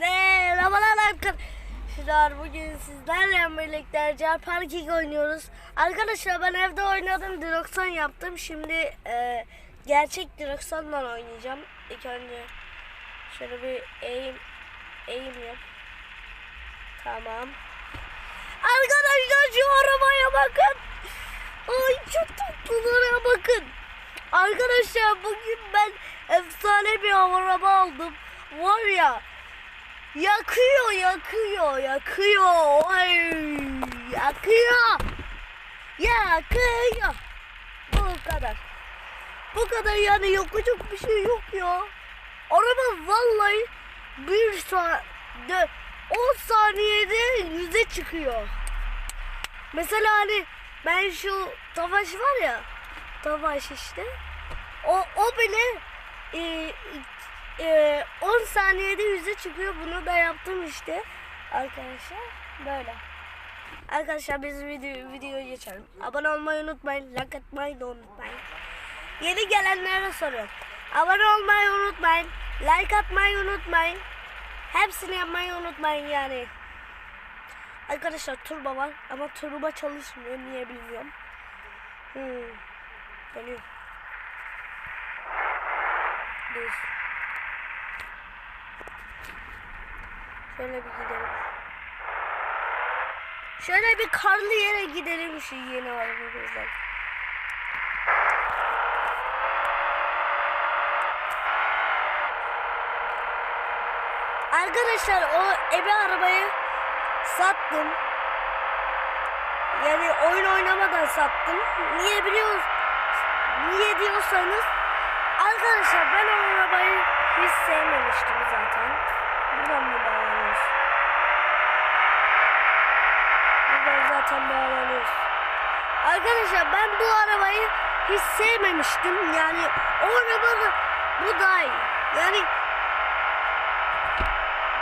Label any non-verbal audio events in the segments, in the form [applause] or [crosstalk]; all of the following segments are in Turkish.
Merhabalar arkadaşlar. Bugün sizlerle birlikte Cer Parking oynuyoruz. Arkadaşlar ben evde oynadım. Direksiyon yaptım. Şimdi e, gerçek direksiyonla oynayacağım. İlk önce şöyle bir eğim eğim yap. Tamam. Arkadaşlar şu arabaya bakın. Ay çok tatlılara bakın. Arkadaşlar bugün ben efsane bir araba aldım. Var ya yakıyor yakıyor yakıyor. Ay, yakıyor. Yakıyor. Bu kadar. Bu kadar yani yapacak bir şey yok ya. Araba vallahi bir saat 10 saniyede yüze çıkıyor. Mesela hani ben şu Tavaş var ya Tavaş işte o, o bile e, e, 10 saniyede yüze çıkıyor. Bunu da yaptım işte. Arkadaşlar böyle. Arkadaşlar biz video, videoya geçelim. Abone olmayı unutmayın. Like atmayı da unutmayın. Yeni gelenlere soruyorum. Abone olmayı unutmayın. Like atmayı unutmayın. Hepsini yapmayı unutmayın yani. Arkadaşlar turbo var ama turbo çalışmıyor. Niye bilmiyorum. Hmm. Dönüyor. Düz. Şöyle bir gidelim. Şöyle bir karlı yere gidelim şu yeni arabamızdan. Arkadaşlar o ebe arabayı sattım. Yani oyun oynamadan sattım. Niye biliyoruz? Niye diyorsanız arkadaşlar ben o arabayı hiç sevmemiştim zaten. Buradan mı bağlanıyoruz? Buradan zaten bağlanıyoruz. Arkadaşlar ben bu arabayı hiç sevmemiştim. Yani o araba bu daha iyi. Yani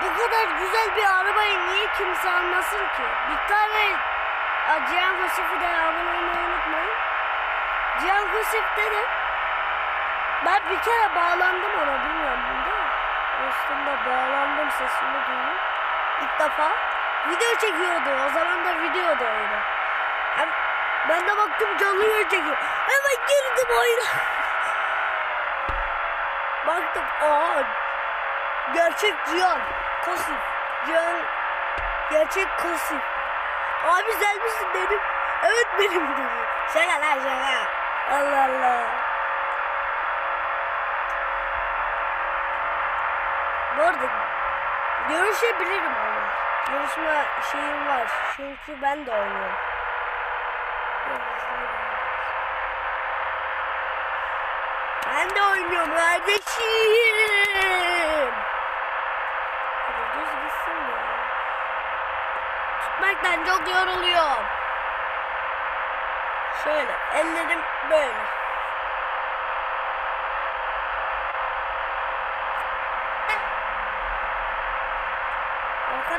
bu kadar güzel bir arabayı niye kimse almasın ki? Bir tane Cihan Kosif'i de abone olmayı unutmayın. Cihan Kosif'te de ben bir kere bağlandım ona bilmiyorum bunda. Aslında bağlandım sesini duydum. İlk defa video çekiyordu. O zaman da video da öyle. Ben de baktım canlı yayın çekiyor. Hemen girdim oyuna. [laughs] baktım aa gerçek Cihan Kosif. Cihan gerçek Kosif. Abi sen misin dedim. Evet benim dedi. Şaka lan şaka. Allah Allah. Bu arada görüşebilirim ama. Görüşme şeyim var. Çünkü ben de oynuyorum. Ben de oynuyorum kardeşim. Düz gitsin ya. Tutmaktan çok yoruluyorum. Şöyle ellerim böyle.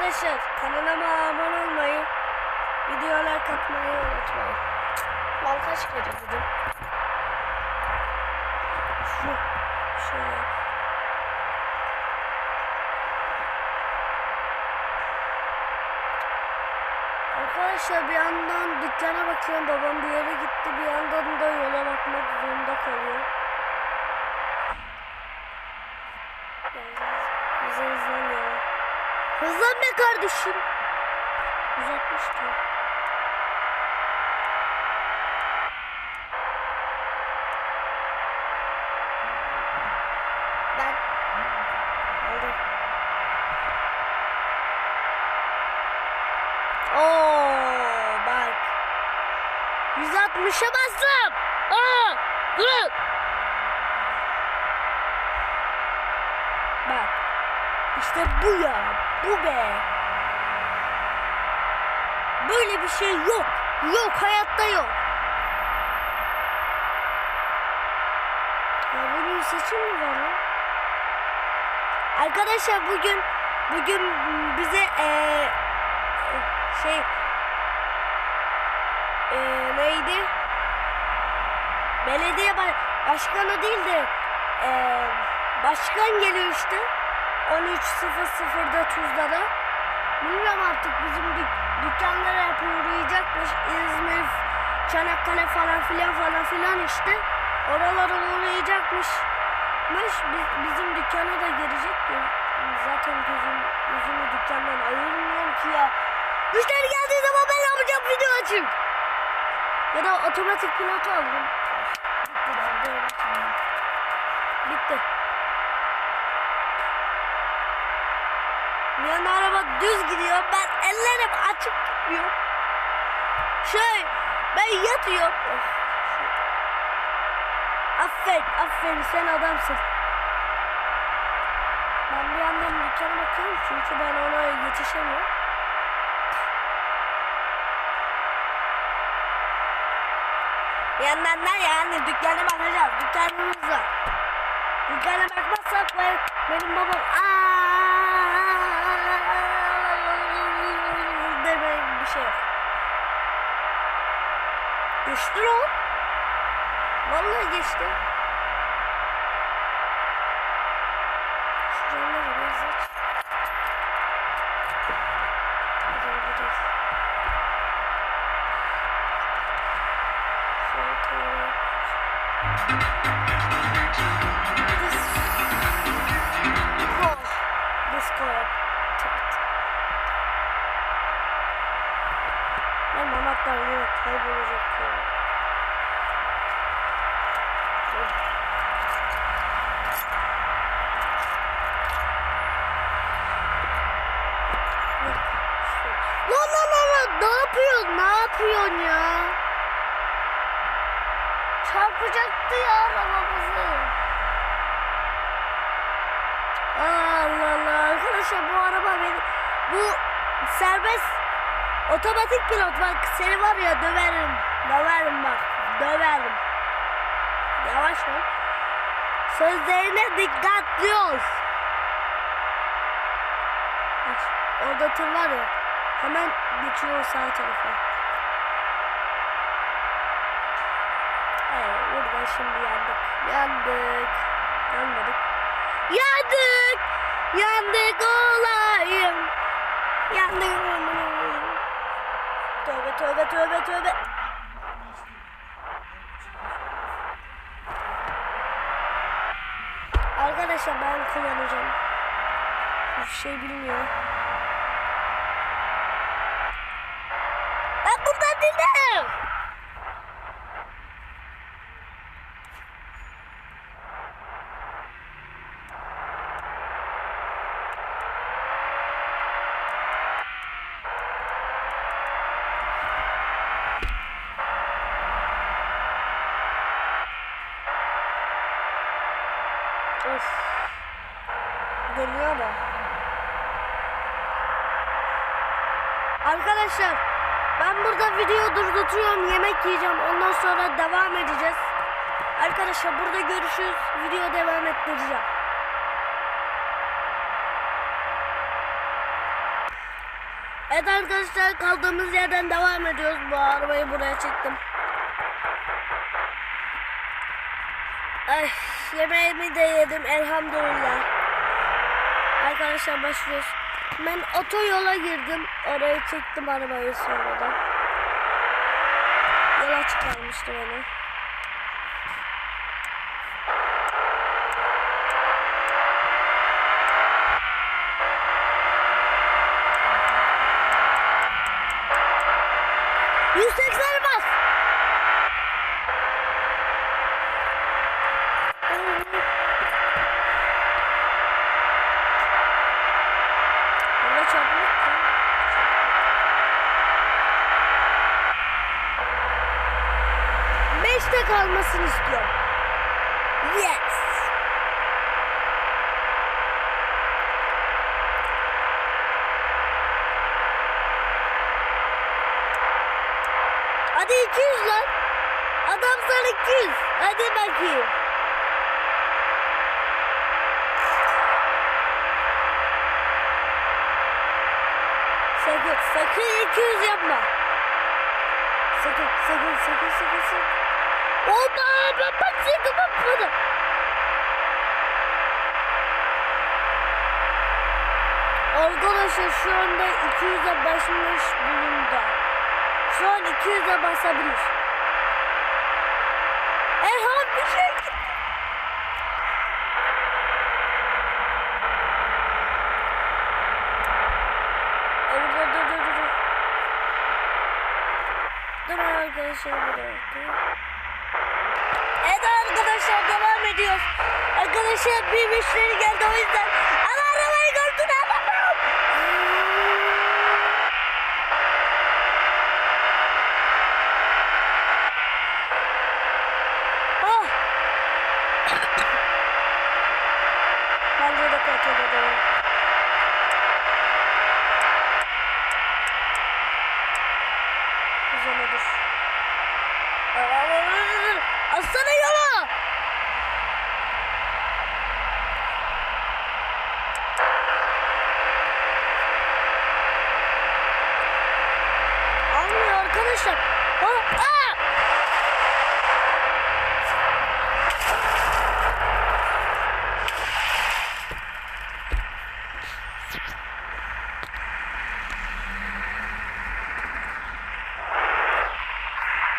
Arkadaşlar kanalıma abone olmayı, videolar katmayı unutmayın. Kaç kere dedim? Şu, şöyle. Arkadaşlar bir yandan dükkana bakıyorum. Babam bir yere gitti. Bir yandan da yola bakmak zorunda kalıyor. Hızlan be kardeşim. Uzatmıştı. Ben aldım. Bak. 160'a bastım. Aa, durun. Bak. İşte bu ya. Bu be. Böyle bir şey yok. Yok hayatta yok. Ya bunun seçim mi var lan? Arkadaşlar bugün bugün bize eee şey eee neydi? Belediye ba- başkanı değil de eee başkan geliyor işte. 13.00'da Tuzla'da. Bilmiyorum artık bizim dük dükkanlara hep uğrayacakmış. İzmir, Çanakkale falan filan falan filan işte. Oralara uğrayacakmış. Biz, bizim dükkana da gelecek. Zaten gözüm, gözümü dükkandan ayırmıyorum ki ya. Müşteri geldiği zaman ben yapacağım video açayım. Ya da otomatik pilot aldım. Bitti de. Bitti. Yana araba düz gidiyor. Ben ellerim açık gitmiyor. Şey ben yatıyorum. Of. Aferin, aferin sen adamsın. Ben bir yandan dükkana bakıyorum çünkü ben ona yetişemiyorum. Bir yandan da yani dükkana bakacağız. Dükkanımız var. Dükkana bakmazsak ben, benim babam aa Geçti lan. Vallahi geçti. Yapıyorsun ya? Çarpacaktı ya arabamızı. Allah Allah. Arkadaşlar bu araba benim bu serbest otomatik pilot. Bak seni var ya döverim. Döverim bak. Döverim. Yavaş ol. Sözlerine dikkatli ol. Orada tır var ya hemen geçiyor sağ tarafa Evet, burada şimdi yandık. Yandık. Yanmadık. Yandık. Yandık olayım. Yandık tövbe tövbe tövbe tövbe. Arkadaşlar ben kullanacağım. Hiçbir şey bilmiyorum. Ben buradan dinlerim. Of. Geliyor da. Arkadaşlar ben burada video durduruyorum yemek yiyeceğim ondan sonra devam edeceğiz. Arkadaşlar burada görüşürüz video devam ettireceğim. Evet arkadaşlar kaldığımız yerden devam ediyoruz. Bu arabayı buraya çektim. Ay, yemeğimi de yedim elhamdülillah. Arkadaşlar başlıyoruz. Ben otoyola girdim. Oraya çektim arabayı sonradan. Yola çıkarmıştı beni. Beşte kalmasını istiyorum. Yes. Hadi 200 lan. Adam sana 200. Hadi bakayım. Sakın, sakın 200 yapma. Sakın, sakın, sakın, sakın, sakın. Olma, ben bakmadım. Arkadaşlar şu anda 200'e basmış bulunda. Şu an 200'e basabilir. Erhan bir şey. Dur arkadaşlar bir dakika. Evet arkadaşlar devam ediyoruz. Arkadaşlar bir müşteri geldi o yüzden. Ama arabayı gördün alamam. Ah. Bence de kontrol edelim. Güzel olur. Aslanı yola. Almıyor arkadaşlar. Ha, aa!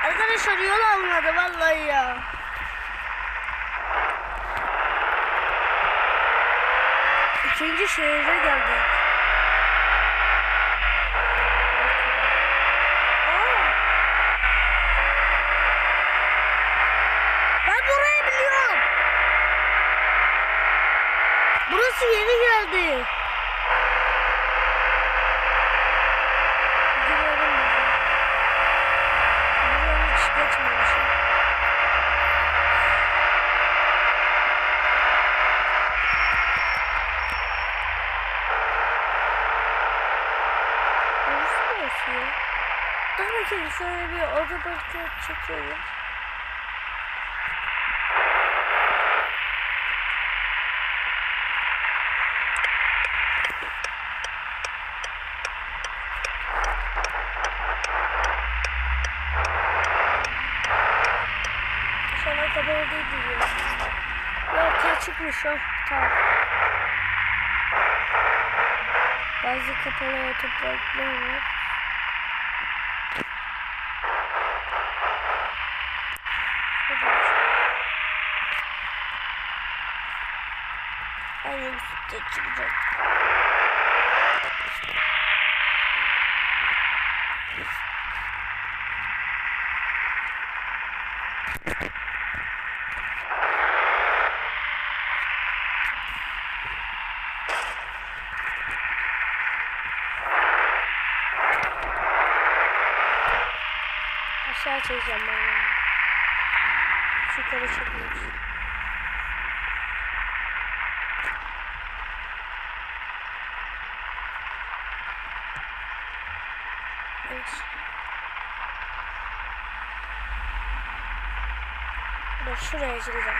Arkadaşlar yol almadı vallahi ya. İkinci şehre geldik. Aa! Ben burayı biliyorum. Burası yeni geldi. Gidiyorum ben. Buradan hiç geçmemişim. Burası neresi ya? Bakayım şöyle bir bakıp çekiyorum. Dışarıda kapalı değil diyor. Yok açıkmış o. Tamam. Bazı kapalı topraklar var. Üstte çıkacak. Aşağı çekeceğim ben ya. Yukarı çekmiş. Evet. Dur şuraya çekeceğim.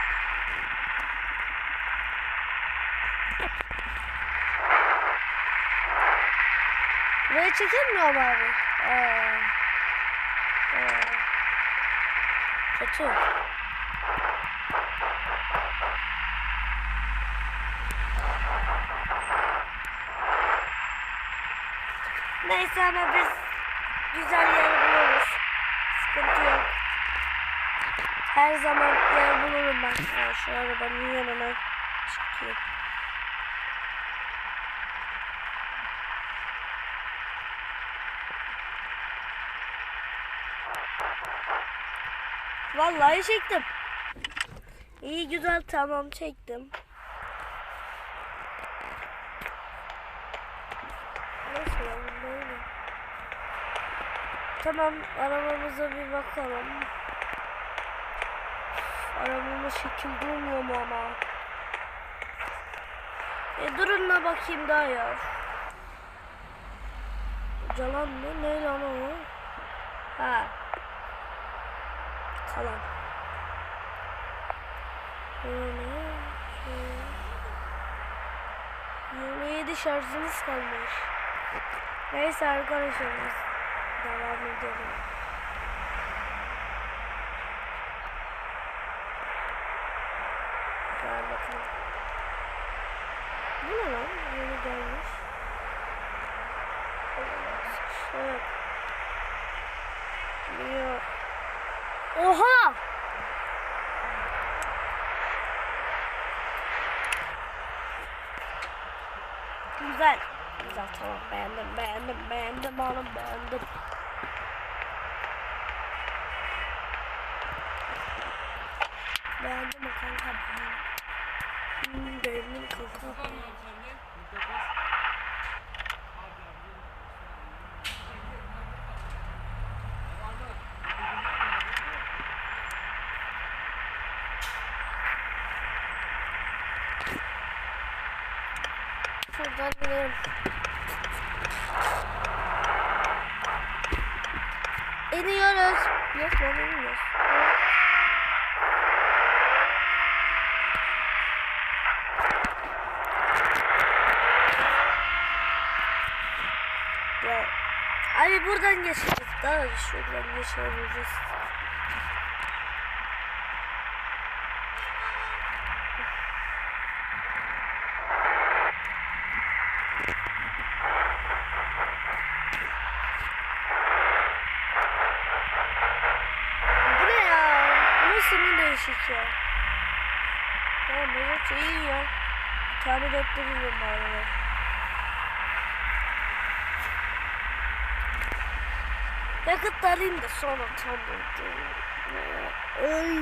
Buraya çekilmiyor mu abi? Aa. Aa. Kötü. Neyse ama biz güzel yer buluruz. Sıkıntı yok. Her zaman yer bulurum ben. Ha, şu arabanın yanına çekeyim. Vallahi çektim. İyi güzel tamam çektim. Nasıl böyle? Tamam arabamıza bir bakalım. Arabamız şekil durmuyor mu ama? E durun da bakayım daha ya. Calan mı? Ne lan o? Ha. Kalan. Böyle. şöyle. 27 şarjımız kalmış. Neyse arkadaşlar devam edelim. Gel bakalım. Bu ne lan? Yeni gelmiş. Evet. Niye? Oha! Güzel. Güzel tamam beğendim beğendim beğendim oğlum beğendim. Beğendim o kanka beğendim. Hmm, beğendim kanka. Şuradan gidelim. İniyoruz. Yok lan iniyoruz. Ya. Abi buradan geçeceğiz. Daha şuradan geçebiliriz. Bu ne ya? Bu nasıl bir değişik ya? Tamam bu iyi ya. Tamir ettiririm bari. Yakıtlarıyım da sonra tam Ay.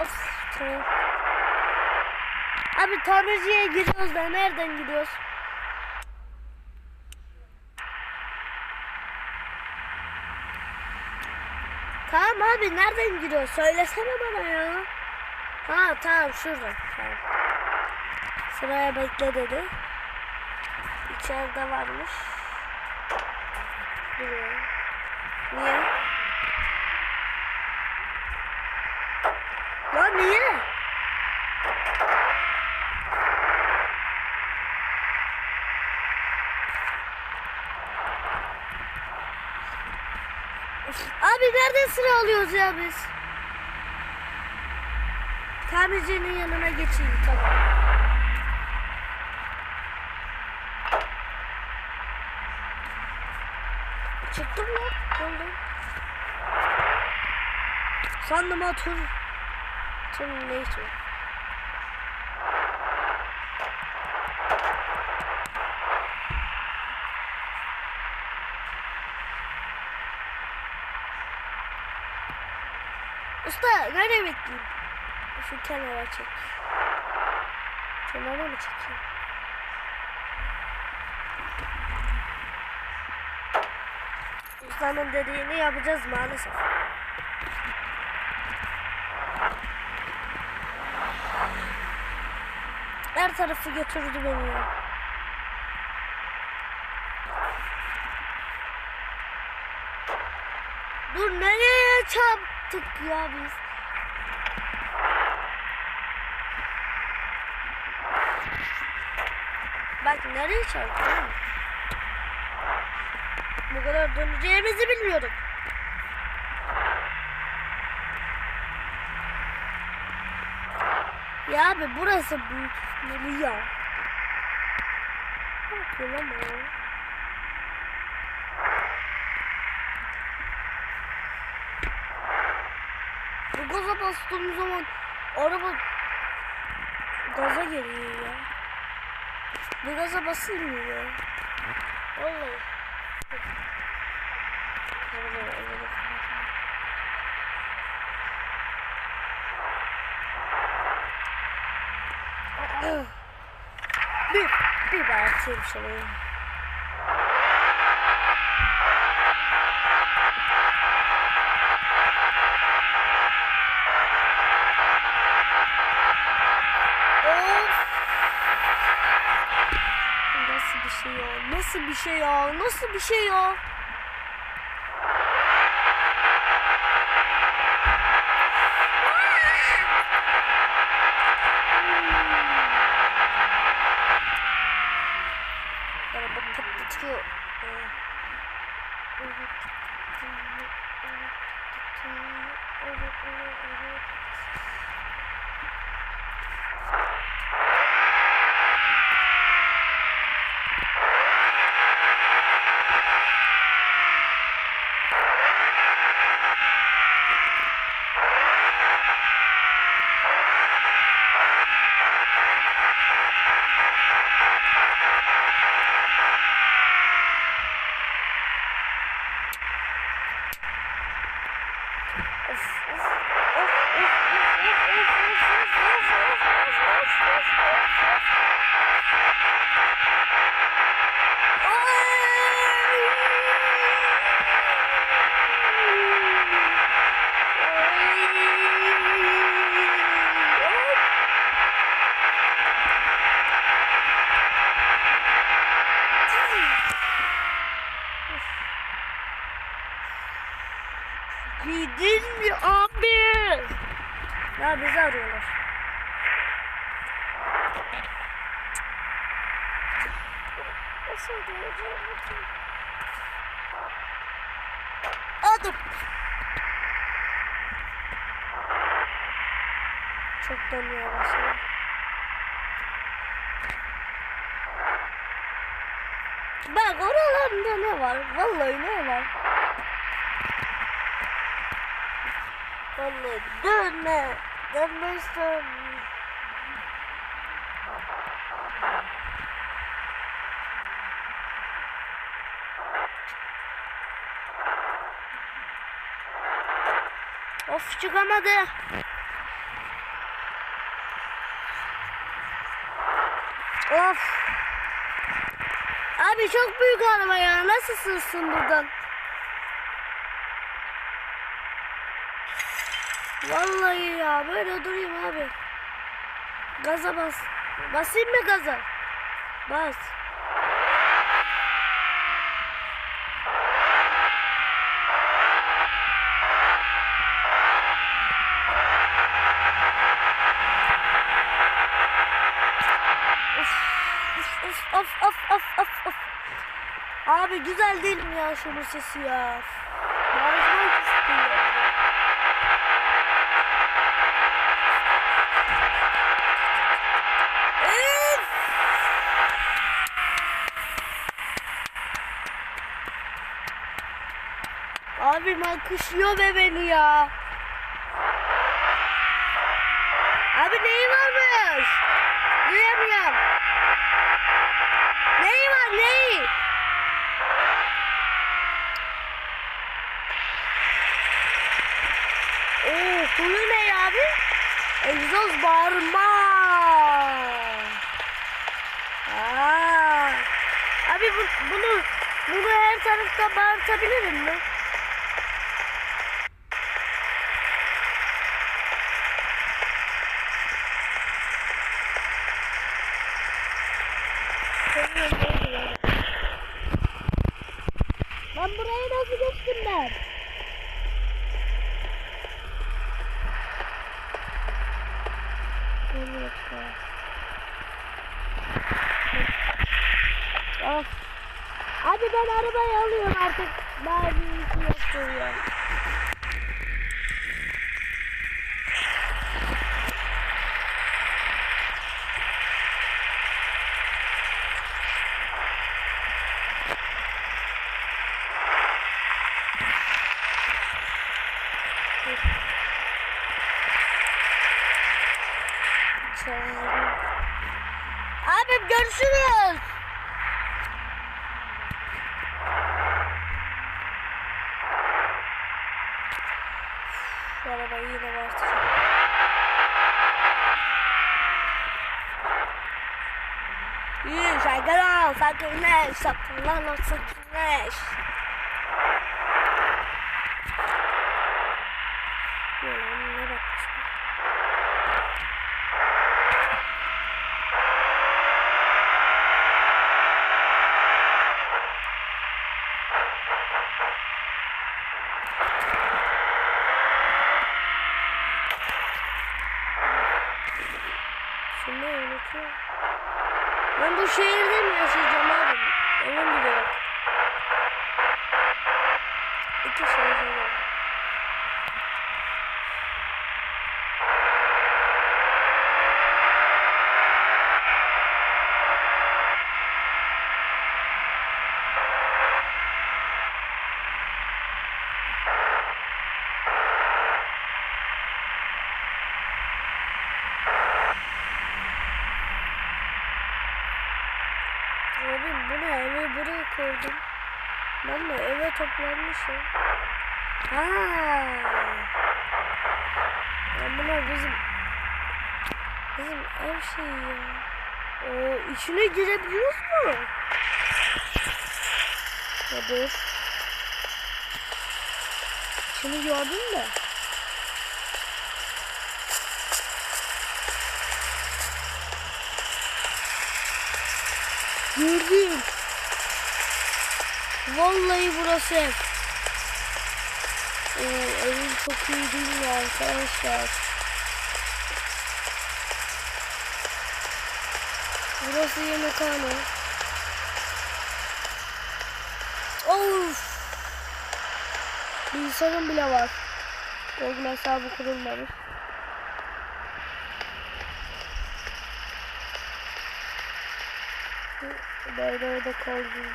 Of tamam. Abi tamirciye giriyoruz da nereden gidiyoruz? Tamam abi nereden giriyor? Söylesene bana ya. Ha tamam şuradan. Tamam. Sıraya bekle dedi. İçeride varmış. Buraya. Niye? Lan niye? Sıra alıyoruz ya biz? Tamircinin yanına geçeyim tamam. Çıktım lan. Oldu. Sandım otur. Tüm neyse. Usta nereye bekleyeyim? Şu kenara çek. Kenara mı çekeyim? Ustanın dediğini yapacağız maalesef. Her tarafı götürdü beni ya. Dur nereye çarptık ya biz? Bak nereye çarptık? oğlum? Bu kadar döneceğimizi bilmiyorduk. Ya abi burası büyük ihtimalle ya. Ne yapıyor bu? Bu gaza bastığım zaman araba gaza geliyor ya. Bu gaza basılmıyor ya. Vallahi. Bir, bir bağırtayım şöyle. Of! Şey ya? Nasıl bir şey ya? Nasıl bir şey ya? Araba patlatıyor. Ee, Gidin mi abi? Ya bizi arıyorlar. Nasıl diyeceğim? Adım. Çok dönmeye başladı. Bak oralarında ne var? Vallahi ne var? Vallahi dönme. Dönme istiyorum. Of çıkamadı. Of. Abi çok büyük araba ya. Nasıl sığsın buradan? Vallahi ya böyle durayım abi. Gaza bas. Basayım mı gaza? Bas. Abi güzel değil mi ya şunun sesi ya? Bağırmak istiyorum. Üf! Abi akışlıyor be beni ya. Abi neyi varmış? Duyamıyorum. Neyi var neyi? Huyu ne abi? Egzoz bağırma. Aa. Abi bu, bunu bunu her tarafta bağırtabilirim mi? Ben buraya nasıl geçtim ben? Bir dakika. Of. Hadi ben arabayı alıyorum artık. Daha yok ya. Abim görüşürüz. Şu arabayı yine basacağım. İyi şarkılar sakinleş. Ulan ne bakmışım. Şunu unutuyorum. Ben bu şehirde mi yaşayacağım abi? Evim bile yok. İki şehirde yok. gördüm. Ben de eve toplanmışım. Ha. Ya bunlar bizim bizim ev şeyi ya. O içine girebiliyoruz mu? Ya dur. İçini gördün mü? Gördüm. Vallahi burası ev. Oo, evim çok iyi değil mi arkadaşlar? Burası yemekhane. Of! Bilgisayarım bile var. Google hesabı kurulmamış. Böyle orada kaldım.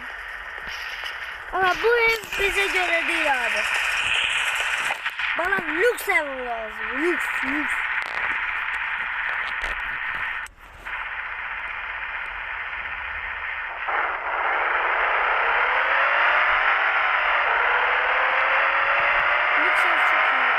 Ama bu ev bize göre değil abi. Bana lüks ev lazım. Lüks, lüks. Lüks ev çok iyi.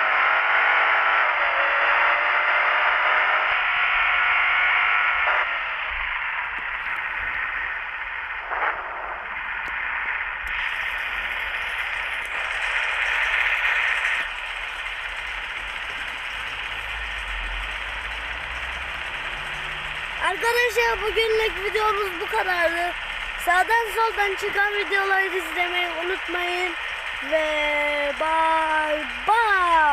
Arkadaşlar bugünlük videomuz bu kadardı. Sağdan soldan çıkan videoları izlemeyi unutmayın. Ve bye bye.